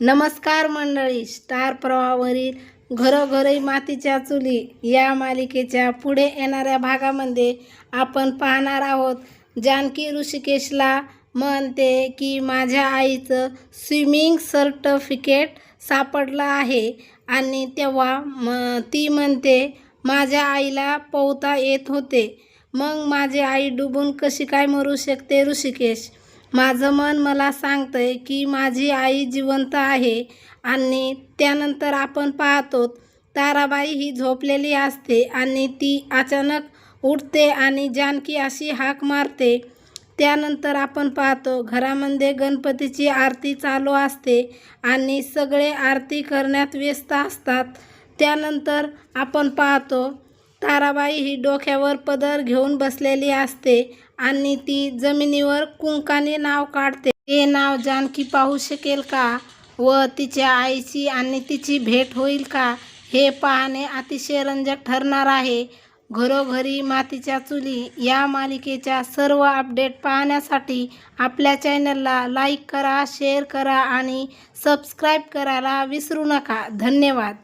नमस्कार मंडळी स्टार प्रवाहावरील घरोघरी मातीच्या चुली या मालिकेच्या पुढे येणाऱ्या भागामध्ये आपण पाहणार आहोत. जानकी ऋषिकेशला म्हणते की माझ्या आईचं स्विमिंग सर्टिफिकेट सापडलं आहे आणि तेव्हा म ती म्हणते माझ्या आईला पोहता येत होते. मग माझी आई डुबून कशी काय मरू शकते ऋषिकेश? माझं मन मला सांगतंय की माझी आई जिवंत आहे आणि त्यानंतर आपण पाहतो ताराबाई ही झोपलेली असते आणि ती अचानक उठते आणि जानकी अशी हाक मारते. त्यानंतर आपण पाहतो घरामध्ये गणपतीची आरती चालू असते आणि सगळे आरती करण्यात व्यस्त असतात. त्यानंतर आपण पाहतो ताराबाई ही डोक्यावर पदर घेऊन बसलेली असते आणि ती जमिनीवर कुंकाने नाव काढते. हे नाव जानकी पाहू शकेल का? व तिच्या आईची आणि तिची भेट होईल का? हे पाहणे अतिशय रंजक ठरणार आहे. घरोघरी मातीच्या चुली या मालिकेच्या सर्व अपडेट पाहण्यासाठी आपल्या चॅनलला लाईक करा शेअर करा आणि सबस्क्राईब करायला विसरू नका. धन्यवाद.